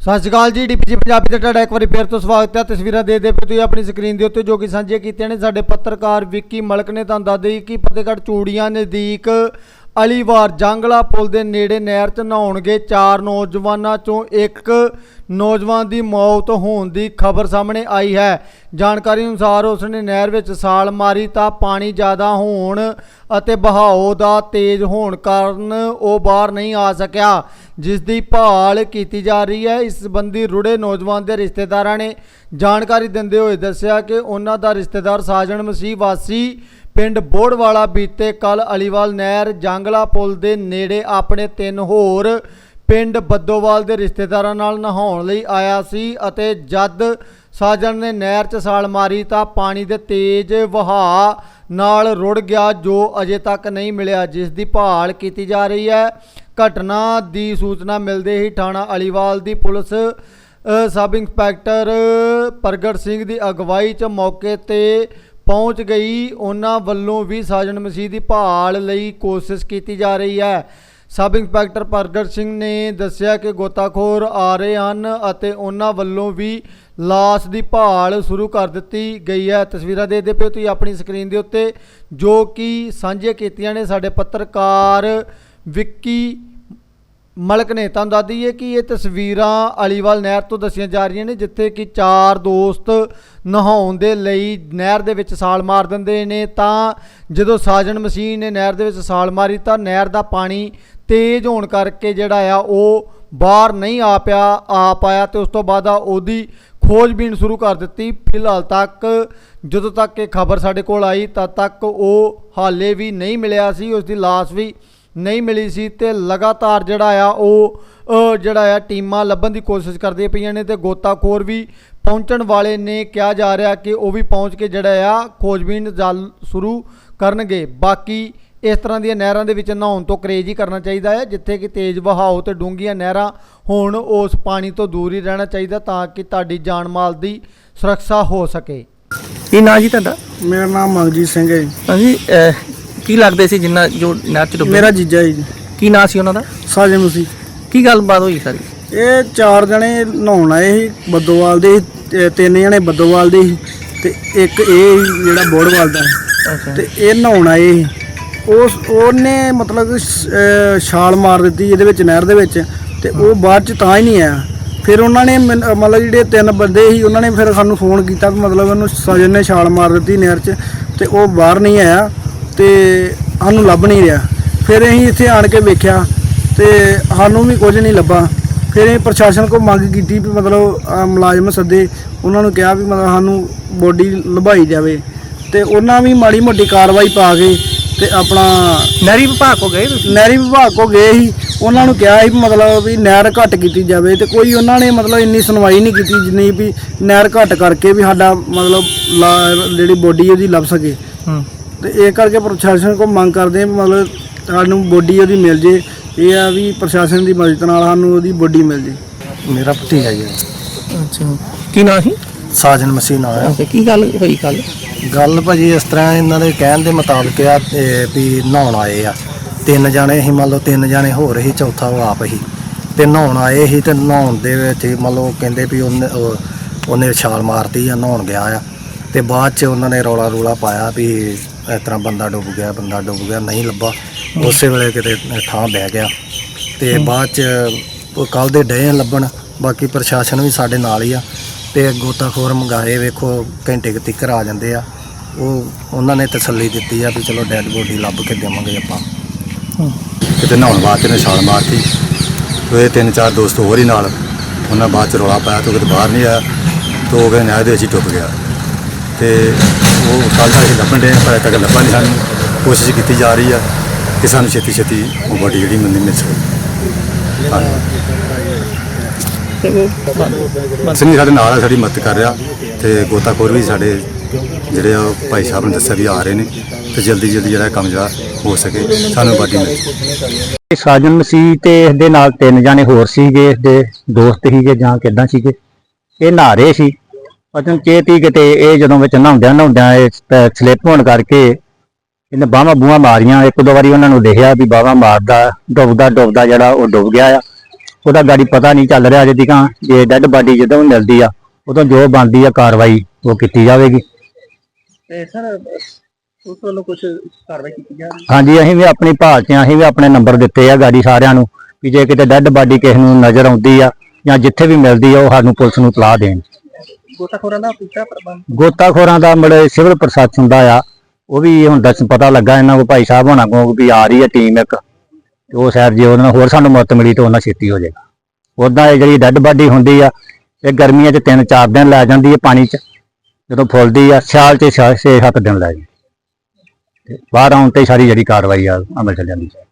ਸਤਿ ਸ਼੍ਰੀ ਅਕਾਲ ਜੀ ਡੀਪੀਜੀ ਪੰਜਾਬੀ ਤੇ ਤੁਹਾਡਾ ਇੱਕ ਵਾਰੀ ਫੇਰ ਤੋਂ ਸਵਾਗਤ ਹੈ। ਤਸਵੀਰਾਂ ਦੇ ਦੇ ਪਏ ਤੁਸੀਂ ਆਪਣੀ ਸਕਰੀਨ ਦੇ ਉੱਤੇ ਜੋ ਕਿ ਸਾਂਝੀਆਂ ਕੀਤੀਆਂ ਨੇ। ਸਾਡੇ ਪੱਤਰਕਾਰ ਵਿੱਕੀ ਮਲਕ ਨੇ ਤੁਹਾਨੂੰ ਦੱਸ ਦੇਈ ਕਿ ਫਤਿਹਗੜ੍ਹ ਚੂੜੀਆਂ ਨਜ਼ਦੀਕ ਅਲੀਵਾਰ ਜੰਗਲਾ ਪੁਲ ਦੇ ਨੇੜੇ ਨਹਿਰ 'ਚ ਨਹਾਉਣਗੇ ਚਾਰ ਨੌਜਵਾਨਾਂ 'ਚੋਂ ਇੱਕ ਨੌਜਵਾਨ ਦੀ ਮੌਤ ਹੋਣ ਦੀ ਖਬਰ ਸਾਹਮਣੇ ਆਈ ਹੈ। ਜਾਣਕਾਰੀ ਅਨੁਸਾਰ ਉਸ ਨੇ ਨਹਿਰ ਵਿੱਚ ਛਾਲ ਮਾਰੀ ਤਾਂ ਪਾਣੀ ਜ਼ਿਆਦਾ ਹੋਣ ਅਤੇ ਬਹਾਓ ਦਾ ਤੇਜ਼ ਹੋਣ ਕਾਰਨ ਉਹ ਬਾਹਰ ਨਹੀਂ ਆ ਸਕਿਆ। ਜਿਸ ਦੀ ਭਾਲ ਕੀਤੀ ਜਾ ਰਹੀ ਹੈ, ਇਸ ਸੰਬੰਧੀ ਰੁੜੇ ਨੌਜਵਾਨ ਦੇ ਰਿਸ਼ਤੇਦਾਰਾਂ ਨੇ ਜਾਣਕਾਰੀ ਦਿੰਦੇ ਹੋਏ ਦੱਸਿਆ ਕਿ ਉਹਨਾਂ ਦਾ ਰਿਸ਼ਤੇਦਾਰ ਸਾਜਣ ਮਸੀਹ ਵਾਸੀ ਪਿੰਡ ਬੋੜਵਾਲਾ ਬੀਤੇ ਕੱਲ ਅਲੀਵਾਲ ਨਹਿਰ ਜੰਗਲਾ ਪੁਲ ਦੇ ਨੇੜੇ ਆਪਣੇ ਤਿੰਨ ਹੋਰ ਪਿੰਡ ਬੱਦੋਵਾਲ ਦੇ ਰਿਸ਼ਤੇਦਾਰਾਂ ਨਾਲ ਨਹਾਉਣ ਲਈ ਆਇਆ ਸੀ ਅਤੇ ਜਦ ਸਾਜਣ ਨੇ ਨਹਿਰ 'ਚ ਛਾਲ ਮਾਰੀ ਤਾਂ ਪਾਣੀ ਦੇ ਤੇਜ਼ ਵਹਾਅ ਨਾਲ ਰੁੜ ਗਿਆ, ਜੋ ਅਜੇ ਤੱਕ ਨਹੀਂ ਮਿਲਿਆ ਜਿਸ ਦੀ ਭਾਲ ਕੀਤੀ ਜਾ ਰਹੀ ਹੈ। ਘਟਨਾ ਦੀ ਸੂਚਨਾ ਮਿਲਦੇ ਹੀ ਥਾਣਾ ਅਲੀਵਾਲ ਦੀ police sub inspector, Pargat Singh ਦੀ ਅਗਵਾਈ 'ਚ ਮੌਕੇ ਤੇ ਪਹੁੰਚ ਗਈ। ਉਹਨਾਂ ਵੱਲੋਂ ਵੀ ਸਾਜਣ ਮਸੀਹ ਦੀ ਭਾਲ ਲਈ ਕੋਸ਼ਿਸ਼ ਕੀਤੀ ਜਾ ਰਹੀ ਹੈ। ਸਬ ਇੰਸਪੈਕਟਰ ਪ੍ਰਗਟ ਸਿੰਘ ਨੇ ਦੱਸਿਆ ਕਿ ਗੋਤਾਖੋਰ ਆ ਰਹੇ ਹਨ ਅਤੇ ਉਹਨਾਂ ਵੱਲੋਂ ਵੀ ਲਾਸ਼ ਦੀ ਭਾਲ ਸ਼ੁਰੂ ਕਰ ਦਿੱਤੀ ਗਈ ਹੈ। ਤਸਵੀਰਾਂ ਦੇ ਦੇ ਪਿਓ ਤੁਸੀਂ ਆਪਣੀ ਸਕਰੀਨ ਦੇ ਉੱਤੇ, ਜੋ ਕਿ ਸਾਂਝੀਆਂ ਕੀਤੀਆਂ ਨੇ ਸਾਡੇ ਪੱਤਰਕਾਰ ਵਿੱਕੀ ਮਲਕ ਨੇ ਤੁਹਾਨੂੰ ਦੱਸ ਦਈਏ ਕਿ ਇਹ ਤਸਵੀਰਾਂ ਅਲੀਵਾਲ ਨਹਿਰ ਤੋਂ ਦੱਸੀਆਂ ਜਾ ਰਹੀਆਂ ਨੇ, ਜਿੱਥੇ ਕਿ ਚਾਰ ਦੋਸਤ ਨਹਾਉਣ ਦੇ ਲਈ ਨਹਿਰ ਦੇ ਵਿੱਚ ਛਾਲ ਮਾਰ ਦਿੰਦੇ ਨੇ। ਤਾਂ ਜਦੋਂ ਸਾਜਣ ਮਸ਼ੀਨ ਨੇ ਨਹਿਰ ਦੇ ਵਿੱਚ ਛਾਲ ਮਾਰੀ, ਤਾਂ ਨਹਿਰ ਦਾ ਪਾਣੀ ਤੇਜ਼ ਹੋਣ ਕਰਕੇ ਜਿਹੜਾ ਆ, ਉਹ ਬਾਹਰ ਨਹੀਂ ਆ ਪਿਆ, ਆ ਪਾਇਆ ਤੇ ਉਸ ਤੋਂ ਬਾਅਦ ਆ ਉਹਦੀ ਖੋਜਬੀਨ ਸ਼ੁਰੂ ਕਰ ਦਿੱਤੀ। ਫਿਲਹਾਲ ਤੱਕ, ਜਦੋਂ ਤੱਕ ਇਹ ਖਬਰ ਸਾਡੇ ਕੋਲ ਆਈ, ਤਦ ਤੱਕ ਉਹ ਹਾਲੇ ਵੀ ਨਹੀਂ ਮਿਲਿਆ ਸੀ। ਉਸ ਦੀ ਲਾਸ਼ ਵੀ ਨਹੀਂ ਮਿਲੀ ਸੀ ਤੇ ਲਗਾਤਾਰ ਜਿਹੜਾ ਆ ਉਹ ਜਿਹੜਾ ਆ ਟੀਮਾਂ ਲੱਭਣ ਦੀ ਕੋਸ਼ਿਸ਼ ਕਰਦੀਆਂ ਪਈਆਂ ਨੇ ਤੇ ਗੋਤਾਖੋਰ ਵੀ ਪਹੁੰਚਣ ਵਾਲੇ ਨੇ ਕਿਹਾ ਜਾ ਰਿਹਾ ਕਿ ਉਹ ਵੀ ਪਹੁੰਚ ਕੇ ਜਿਹੜਾ ਆ ਖੋਜਬੀਨ ਜਲ ਸ਼ੁਰੂ ਕਰਨਗੇ। ਬਾਕੀ ਇਸ ਤਰ੍ਹਾਂ ਦੀਆਂ ਨਹਿਰਾਂ ਦੇ ਵਿੱਚ ਨਹਾਉਣ ਤੋਂ ਕਰੇਜ ਹੀ ਕਰਨਾ ਚਾਹੀਦਾ ਹੈ ਜਿੱਥੇ ਕਿ ਤੇਜ਼ ਵਹਾਓ ਤੇ ਡੂੰਘੀਆਂ ਨਹਿਰਾਂ ਹੋਣ ਉਸ ਪਾਣੀ ਤੋਂ ਦੂਰ ਹੀ ਰਹਿਣਾ ਚਾਹੀਦਾ ਤਾਂ ਕਿ ਤੁਹਾਡੀ ਜਾਨ ਮਾਲ ਦੀ ਸੁਰੱਖਿਆ ਹੋ ਸਕੇ। ਕੀ ਨਾਂ ਜੀ ਤੁਹਾਡਾ? ਮੇਰਾ ਨਾਮ ਮਗਜੀਤ ਸਿੰਘ ਹੈ ਜੀ। ਕੀ ਲੱਗਦੇ ਸੀ ਜਿੰਨਾ ਜੋ ਨਹਿਰ ਚ ਡੁੱਬੇ? ਮੇਰਾ ਜੀਜਾ ਜੀ। ਕੀ ਨਾਂ ਸੀ ਉਹਨਾਂ ਦਾ? ਸਾਜੇ ਮਸੀ। ਕੀ ਗੱਲਬਾਤ ਹੋਈ ਸਾਰੀ? ਇਹ ਚਾਰ ਜਣੇ ਨਹਾਉਣ ਆਏ ਸੀ ਬੱਦੋਵਾਲ ਦੇ ਸੀ, ਤੇ ਤਿੰਨ ਜਣੇ ਬੱਦੋਵਾਲ ਦੇ ਸੀ ਤੇ ਇੱਕ ਇਹ ਸੀ ਜਿਹੜਾ ਬੋੜਵਾਲ ਦਾ ਸੀ। ਅੱਛਾ। ਤੇ ਇਹ ਨਹਾਉਣ ਆਏ ਸੀ। ਉਸ ਉਹਨੇ ਮਤਲਬ ਸ਼- ਅਹ ਛਾਲ ਮਾਰ ਦਿੱਤੀ ਇਹਦੇ ਵਿੱਚ ਨਹਿਰ ਦੇ ਵਿੱਚ ਤੇ ਉਹ ਬਾਅਦ ਚ ਤਾਂ ਹੀ ਨਹੀਂ ਆਇਆ। ਫਿਰ ਉਹਨਾਂ ਨੇ ਮੈਨ- ਅਹ ਮਤਲਬ ਜਿਹੜੇ ਤਿੰਨ ਬੰਦੇ ਸੀ ਉਹਨਾਂ ਨੇ ਫਿਰ ਸਾਨੂੰ ਫੋਨ ਕੀਤਾ ਮਤਲਬ ਉਹਨੂੰ ਸਜਨ ਨੇ ਛਾਲ ਮਾਰ ਦਿੱਤੀ ਨਹਿਰ 'ਚ ਤੇ ਉਹ ਬਾਹਰ ਨਹੀਂ ਆਇਆ। ਤੇ ਸਾਨੂੰ ਲੱਭ ਨਹੀਂ ਰਿਹਾ। ਫਿਰ ਅਸੀਂ ਇੱਥੇ ਆਣ ਕੇ ਵੇਖਿਆ ਤੇ ਸਾਨੂੰ ਵੀ ਕੁਝ ਨਹੀਂ ਲੱਭਾ। ਫਿਰ ਇਹ ਪ੍ਰਸ਼ਾਸਨ ਕੋਲ ਮੰਗ ਕੀਤੀ ਵੀ ਮਤਲਬ ਅਹ ਮੁਲਾਜ਼ਮ ਸੱਦੇ। ਉਹਨਾਂ ਨੂੰ ਕਿਹਾ ਵੀ ਮਤਲਬ ਸਾਨੂੰ ਬੋਡੀ ਲਭਾਈ ਜਾਵੇ। ਤੇ ਉਹਨਾਂ ਵੀ ਮਾੜੀ ਮੋਟੀ ਕਾਰਵਾਈ ਪਾ ਕੇ ਤੇ ਆਪਣਾ ਨਹਿਰੀ ਵਿਭਾਗ ਕੋ ਗਏ ਤੁਸੀਂ? ਨਹਿਰੀ ਵਿਭਾਗ ਕੋ ਗਏ ਸੀ। ਉਹਨਾਂ ਨੂੰ ਕਿਹਾ ਸੀ ਵੀ ਮਤਲਬ ਵੀ ਨਹਿਰ ਘੱਟ ਕੀਤੀ ਜਾਵੇ ਤੇ ਕੋਈ ਉਹਨਾਂ ਨੇ ਮਤਲਬ ਇੰਨੀ ਸੁਣਵਾਈ ਨਹੀਂ ਕੀਤੀ ਜਿੰਨੀ ਵੀ ਨਹਿਰ ਘੱਟ ਕਰਕੇ ਵੀ ਸਾਡਾ ਮਤਲਬ ਲਾ- ਜਿਹੜੀ ਬੋਡੀ ਉਹਦੀ ਲੱਭ ਸਕੇ। ਹੂੰ। ਤੇ ਇਹ ਕਰਕੇ ਪ੍ਰਸ਼ਾਸਨ ਕੋ ਮੰਗ ਕਰਦੇ ਹਾਂ ਵੀ ਮਤਲਬ ਸਾਨੂੰ ਬੋਡੀ ਉਹਦੀ ਮਿਲ ਜੇ। ਇਹ ਆ ਵੀ ਪ੍ਰਸ਼ਾਸਨ ਦੀ ਮਦਦ ਨਾਲ ਸਾਨੂੰ ਉਹਦੀ ਬੋਡੀ ਮਿਲ ਜੇ। ਮੇਰਾ ਭਤੀਜਾ ਜੀ। ਅੱਛਾ। ਕੀ ਨਾਂ ਸੀ? ਸਾਜਨ ਮਸੀਹ ਨਾਂ ਹੈ ਅੱਛਾ ਕੀ ਗੱਲ ਹੋਈ ਕੱਲ ਗੱਲ ਭਾਜੀ ਇਸ ਤਰ੍ਹਾਂ ਇਹਨਾਂ ਦੇ ਕਹਿਣ ਦੇ ਮੁਤਾਬਕ ਆ ਵੀ ਨਹਾਉਣ ਆਏ ਆ। ਤਿੰਨ ਜਾਣੇ ਸੀ ਮੰਨ ਲਓ ਤਿੰਨ ਜਾਣੇ ਹੋਰ ਸੀ ਚੌਥਾ ਉਹ ਆਪ ਸੀ। ਤੇ ਨਹਾਉਣ ਆਏ ਸੀ ਤੇ ਨਹਾਉਣ ਦੇ ਵਿੱਚ ਹੀ ਮੰਨ ਲਓ ਕਹਿੰਦੇ ਵੀ ਉਹਨੇ ਉਹ- ਉਹਨੇ ਛਾਲ ਮਾਰਤੀ ਆ ਨਹਾਉਣ ਗਿਆ ਆ। ਤੇ ਬਾਅਦ ਚ ਉਹਨਾਂ ਨੇ ਰੌਲਾ ਰੂਲਾ ਪਾਇਆ ਵੀ ਇਸ ਤਰ੍ਹਾਂ ਬੰਦਾ ਡੁੱਬ ਗਿਆ ਬੰਦਾ ਡੁੱਬ ਗਿਆ ਨਹੀਂ ਲੱਭਾ। ਉਸੇ ਵੇਲੇ ਕਿਤੇ ਥਾਂ ਬਹਿ ਗਿਆ। ਤੇ ਬਾਅਦ ਚ ਉਹ ਕੱਲ ਦੇ ਡਏ ਲੱਭਣ ਬਾਕੀ ਪ੍ਰਸ਼ਾਸਨ ਵੀ ਸਾਡੇ ਨਾਲ ਹੀ ਆ। ਤੇ ਗੋਤਾਖੋਰ ਮੰਗਾਏ ਵੇਖੋ ਘੰਟੇ ਕੁ ਤੀਕਰ ਆ ਜਾਂਦੇ ਆ। ਉਹ ਉਹਨਾਂ ਨੇ ਤਸੱਲੀ ਦਿੱਤੀ ਆ ਵੀ ਚਲੋ ਡੈੱਡ ਬੋਡੀ ਲੱਭ ਕੇ ਦੇਵਾਂਗੇ ਆਪਾਂ। ਕਿਤੇ ਨਹਾਉਣ ਵਾਸਤੇ ਨੇ ਛਾਲ ਮਾਰਤੀ। ਤੇ ਇਹ ਤਿੰਨ ਚਾਰ ਦੋਸਤ ਹੋਰ ਹੀ ਨਾਲ। ਉਹਨਾਂ ਬਾਅਦ ਚ ਰੌਲਾ ਪਾਇਆ ਤੇ ਉਹ ਕਿਤੇ ਬਾਹਰ ਨਹੀਂ ਆਇਆ। ਤੇ ਉਹ ਕਹਿੰਦੇ ਨਹਿਰ ਦੇ ਵਿੱਚ ਹੀ ਡੁੱਬ ਗਿਆ। ਤੇ ਉਹ ਕੱਲ੍ਹ ਦਾ ਅਸੀਂ ਲੱਭਣ ਦੇ ਪਰ ਅਜੇ ਤੱਕ ਲੱਭਾ ਨਹੀਂ ਸਾਨੂੰ। ਕੋਸ਼ਿਸ਼ ਕੀਤੀ ਜਾ ਰਹੀ ਆ ਕਿ ਸਾਨੂੰ ਛੇਤੀ ਛੇਤੀ ਉਹ ਬੋਡੀ ਜਿਹੜੀ ਮੰਦੀ ਮਿਲ ਸਕੇ। ਹਾਂਜੀ। ਤੇ ਸਾਡੇ ਨਾਲ ਆ, ਸਾਡੀ ਮਦਦ ਕਰ ਰਿਹਾ। ਤੇ ਗੋਤਾਖੋਰ ਵੀ ਸਾਡੇ ਜਿਹੜੇ ਆ, ਭਾਈ ਸਾਹਿਬ ਨੇ ਦੱਸਿਆ ਵੀ ਆ ਰਹੇ ਨੇ। ਤੇ ਜਲਦੀ ਜਲਦੀ ਜਿਹੜਾ ਕੰਮ ਜਿਹੜਾ ਹੋ ਸਕੇ, ਸਾਨੂੰ ਬਾਡੀ ਮਿਲ ਸਾਜਨ ਮਸੀਹ ਤੇ ਇਸ ਨਾਲ ਤਿੰਨ ਜਾਣੇ ਹੋਰ ਸੀਗੇ ਇਸਦੇ ਦੋਸਤ ਸੀਗੇ ਜਾਂ ਕਿੱਦਾਂ ਸੀਗੇ। ਇਹ ਨਹਾਰੇ ਸੀ। ਪਤਨ ਚੇਤੀ ਕਿਤੇ ਇਹ ਜਦੋਂ ਵਿੱਚ ਨਹਾਉਂਦਿਆਂ ਨਹਾਉਂਦਿਆਂ ਇਹ ਸਲਿੱਪ ਹੋਣ ਕਰਕੇ ਇਹਨੇ ਬਾਹਾਂ ਬੂਹਾਂ ਮਾਰੀਆਂ। ਇੱਕ ਦੋ ਵਾਰੀ ਉਹਨਾਂ ਨੂੰ ਦੇਖਿਆ ਵੀ ਬਾਹਾਂ ਮਾਰਦਾ ਡੁੱਬਦਾ ਡੁੱਬਦਾ ਜਿਹੜਾ ਉਹ ਡੁੱਬ ਗਿਆ ਆ। ਉਹਦਾ ਗਾੜੀ ਪਤਾ ਨਹੀਂ ਚੱਲ ਰਿਹਾ ਅਜੇ ਤੱਕ ਜੇ ਡੈੱਡ ਬਾਡੀ ਜਦੋਂ ਮਿਲਦੀ ਆ ਉਦੋਂ ਜੋ ਬਣਦੀ ਆ ਕਾਰਵਾਈ ਉਹ ਕੀਤੀ ਜਾਵੇਗੀ। ਤੇ ਸਰ ਉਸ ਵੱਲੋਂ ਕੁਝ ਕਾਰਵਾਈ ਕੀਤੀ ਜਾ ਰਹੀ ਹਾਂਜੀ ਅਸੀਂ ਵੀ ਆਪਣੀ ਭਾਲ 'ਚ ਅਸੀਂ ਵੀ ਆਪਣੇ ਨੰਬਰ ਦਿੱਤੇ ਆ ਗਾੜੀ ਸਾਰਿਆਂ ਨੂੰ ਵੀ ਜੇ ਕਿਤੇ ਡੈੱਡ ਬਾਡੀ ਕਿਸੇ ਨੂੰ ਨਜ਼ਰ ਆਉਂਦੀ ਆ ਜਾਂ ਜਿੱਥੇ ਵੀ ਮਿਲਦੀ ਆ ਉਹ ਸਾਨੂੰ ਪੁਲਿਸ ਨੂੰ ਤਲਾਹ ਦੇਣ। ਗੋਤਾਖੋਰਾਂ ਦਾ ਪੂਰਾ ਪ੍ਰਬੰਧ? ਗੋਤਾਖੋਰਾਂ ਦਾ ਮੜੇ ਸਿਵਲ ਪ੍ਰਸ਼ਾਸਨ ਦਾ ਆ। ਉਹ ਵੀ ਹੁਣ ਦੱਸ ਪਤਾ ਲੱਗਾ ਇਹਨਾਂ ਕੋ ਭਾਈ ਸਾਹਿਬ ਹੋਣਾ ਕੋ ਵੀ ਆ ਰਹੀ ਹੈ ਟੀਮ ਇੱਕ। ਤੇ ਉਹ ਸ਼ਾਇਦ ਜੇ ਉਹਨਾਂ ਹੋਰ ਸਾਨੂੰ ਮਦਦ ਮਿਲੀ ਤਾਂ ਉਹਨਾਂ ਛੇਤੀ ਹੋ ਜਾਏਗਾ। ਉਦਾਂ ਇਹ ਜਿਹੜੀ ਡੈੱਡ ਬਾਡੀ ਹੁੰਦੀ ਆ, ਇਹ ਗਰਮੀਆਂ 'ਚ 3-4 ਦਿਨ ਲੈ ਜਾਂਦੀ ਹੈ ਪਾਣੀ 'ਚ। ਜਦੋਂ ਫੁੱਲਦੀ ਆ, ਸਿਆਲ 'ਚ 6-7 ਦਿਨ ਲੈ ਜਾਂਦੀ। ਤੇ ਬਾਹਰ ਆਉਣ ਤੇ ਸਾਰੀ ਜਿਹੜੀ ਕਾਰਵਾਈ ਆ, ਅਮਲ ਚ ਜਾਂਦੀ ਹੈ।